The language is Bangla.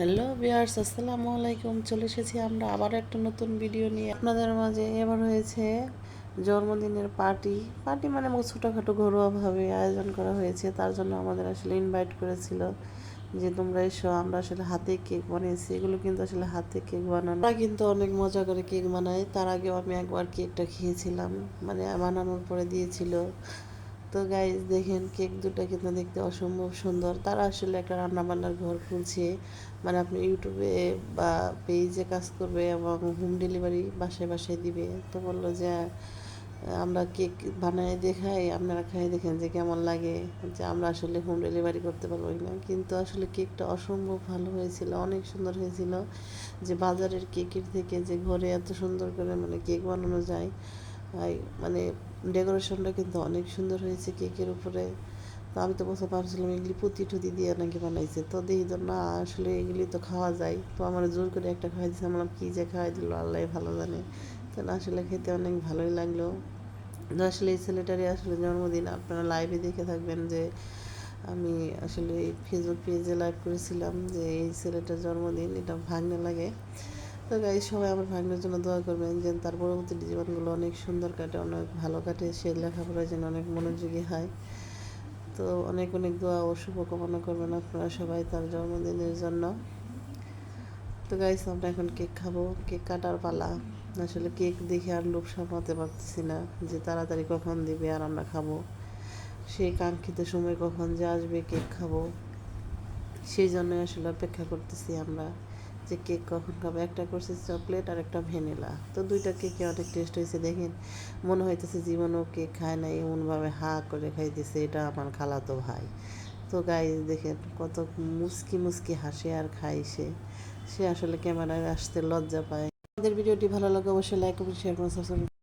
হ্যালো বিয়ার্স আসসালামু আলাইকুম। চলে এসেছি আমরা আবার একটা নতুন ভিডিও নিয়ে। আপনাদের মাঝে এবার হয়েছে জন্মদিনের পার্টি। পার্টি মানে ছোটোখাটো ঘরোয়াভাবে আয়োজন করা হয়েছে। তার জন্য আমাদের আসলে ইনভাইট করেছিল যে তোমরা এসো, আমরা আসলে হাতে কেক বানিয়েছি। এগুলো কিন্তু আসলে হাতে কেক বানানো। আমরা কিন্তু অনেক মজা করে কেক বানাই তার আগেও আমি একবার কেকটা খেয়েছিলাম। মানে বানানোর পরে দিয়েছিল। তো গাইজ দেখেন কেক দুটো কিন্তু দেখতে অসম্ভব সুন্দর। তারা আসলে একটা রান্নাবান্নার ঘর খুলছে। মানে আপনি ইউটিউবে বা পেজে কাজ করবে এবং হোম ডেলিভারি বাসায় বাসায় দিবে। তো বলল যে, আমরা কেক বানাই দেখাই, আপনারা খাই দেখেন যে কেমন লাগে। যে আমরা আসলে হোম ডেলিভারি করতে পারব না। কিন্তু আসলে কেকটা অসম্ভব ভালো হয়েছিল, অনেক সুন্দর হয়েছিল। যে বাজারের কেকের থেকে যে ঘরে এত সুন্দর করে মানে কেক বানানো যায় মানে ডেকোরেশনটা কিন্তু অনেক সুন্দর হয়েছে কেকের উপরে। তো আমি তো বসে ভাবছিলাম এগুলি পুঁতি টুতি দিয়ে নাকি বানাইছে। তো দেখি তো না, আসলে এগুলি তো খাওয়া যায়। তো আমার জোর করে একটা খাওয়াই দিচ্ছে আমার কী যে খাওয়াই দিল আল্লাহ ভালো জানে। তো আসলে খেতে অনেক ভালোই লাগল। তো আসলে এই ছেলেটারই আসলে জন্মদিন। আপনারা লাইভে দেখে থাকবেন যে আমি আসলে ফেসবুক পেজে লাইভ করেছিলাম যে এই ছেলেটার জন্মদিন। এটা ভাঙনে লাগে। তো গাই সবাই আমার ভাগ্নের জন্য দোয়া করবেন যেন তার পরবর্তী জীবনগুলো অনেক সুন্দর কাটে, অনেক ভালো কাটে। সে লেখাপড়ায় যেন অনেক মনোযোগী হয়। তো অনেক অনেক দোয়া ও শুভকামনা করবেন আপনারা সবাই তার জন্মদিনের জন্য। তো গাইস আমরা এখন কেক খাব। কেক কাটার পালা। আসলে কেক দেখে আর লোভ সামলাতে পারতেছি না যে তাড়াতাড়ি কখন দিবে আর আমরা খাব। সেই কাঙ্ক্ষিত সময় কখন যে আসবে, কেক খাব। সেই জন্য আসলে অপেক্ষা করতেছি আমরা। যে কেক কখন খাব? একটা করছে চকলেট আর একটা ভ্যানিলা। তো দুইটা কেকে অনেক টেস্ট হয়েছে, দেখেন। মনে হইতেছে জীবনও কেক খায় না, এমনভাবে হা করে খাইতেছে এটা আমার খালাতো ভাই। তো গাই দেখেন কত মুসকি মুসকি হাসে আর খায় সে। সে আসলে ক্যামেরায় আসতে লজ্জা পায়। আমাদের ভিডিওটি ভালো লাগে অবশ্যই লাইক এবং শেয়ার করুন সাবস্ক্রাইব